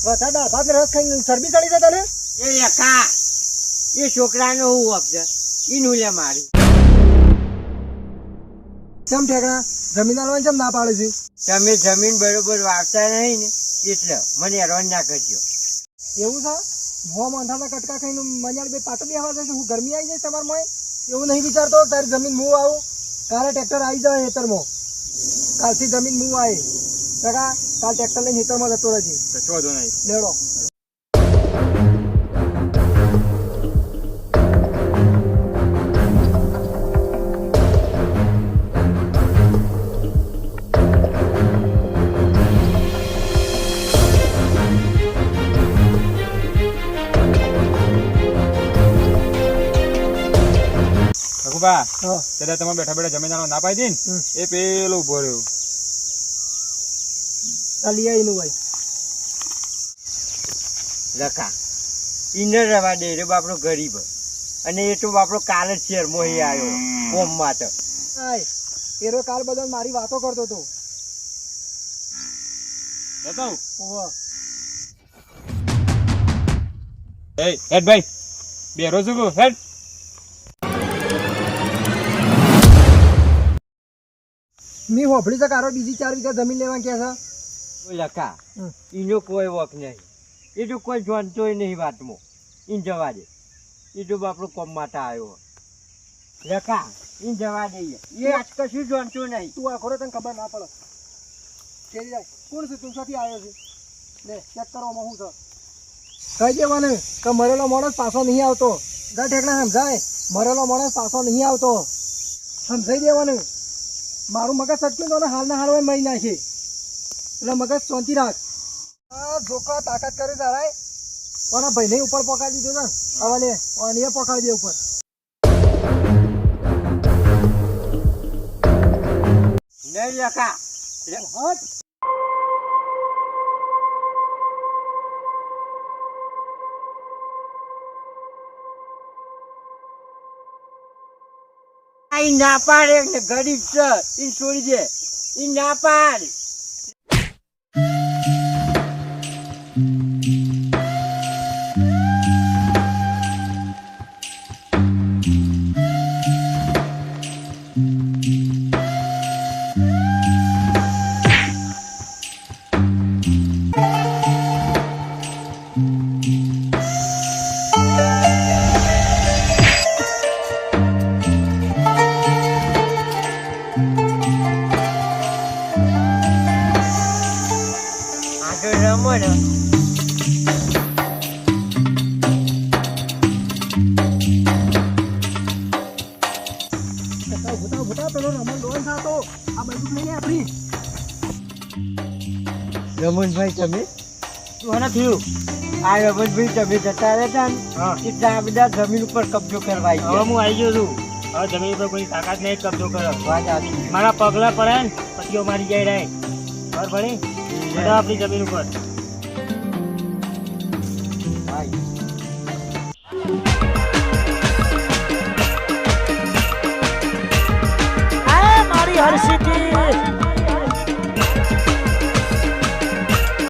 દાળ ભાત રસ ખાઈને શરબી ચડી જાય તને? એ લખા એ છોકરાનો હું હક એનું લે મારી. ચમ ઠેકણા? જમીન આલવાની ચમ ના પાડે છે? તમે જમીન બરોબર વાવતા નહીં ને એટલે મને હેરાન ના કરજો. એવું છે? મોં માથાના કટકા ખાઈને મજાડ બે પાટો બેહવા જશે હું ગરમી આવી જાય તમારે મોય એવું નહીં વિચારતો તારી જમીન મું આવું કાલે ટ્રેક્ટર આવી જાય હેતરમાં કાલથી જમીન મું આવે કાકા કાલ ટ્રેક્ટર લઈને ખેતરમાં જતો રહેજે. કશો વાંધો નહીં. લેડો રઘુબા દાદા તમે બેઠા બેઠા જમીન ના પાડી દીધી એ પેલો ઊભો રહ્યો. લઈ આવીનું ભાઈ લખા. ઈને રવા દે રે બાપડો ગરીબ અને એ તો બાપડો કાલ જ શેર મોહી આવ્યો. કોમમાં તો આય એરો કાલ બધો મારી વાતો કરતો હતો. બતાવ? ઓવા એ હેડ ભાઈ. બેરો કહું, હેડ. મી હોભળી તો કારો બીજી ચાર વીઘા જમીન લેવા ક્યાં છે? લખા એનો કોઈ વખ નહીં. એ તો કોઈ જાણતોય નહીં વાતમાં. ઈન જવા દે એ તો બાપડો કોમ માટે આવ્યો લખા ઈન જવા દઈએ એ આજ કશું જોનતું નહીં. તું આખો તને ખબર ના પડે. કેરી જાય કોણ છે? તું સાથે આવ્યો છે? લે ચેક કરવામાં શું છે. કહી દેવાનું કે મરેલો માણસ પાછો નહીં આવતો. દર ઠેકડા સમજાય? મરેલો માણસ પાછો નહીં આવતો. સમજાઈ દેવાનું મારું મગજ સટક્યું તો હાલના હાલ હોય મહી નાખે. એટલે મગજ શાંતિ રાખ. આ જોકા તાકાત કરે તારાય. કોના ભાઈને ઉપર પકડી દીધો ને હવે અને એ પકડી દે ઉપર. નહીં લખા હટ. ના પાડે ને ગરીબ છે. એ છોડી દે. એ ના પાડ. Mm-hmm. નહીં આપણી રમણભાઈ તમે? શું થયું? આ રમણભાઈ તમે જતા રહેતા ને. બધા જમીન ઉપર કબજો કરવા હવે હું આવી ગયો છું. હવે જમીન પર કોઈ તાકાત નહીં કબજો કરો. મારા પગલા પડે ને પછી મારી જાય રહે બરાબર પડી? બધા આપણી જમીન ઉપર. મારી હર્ષિત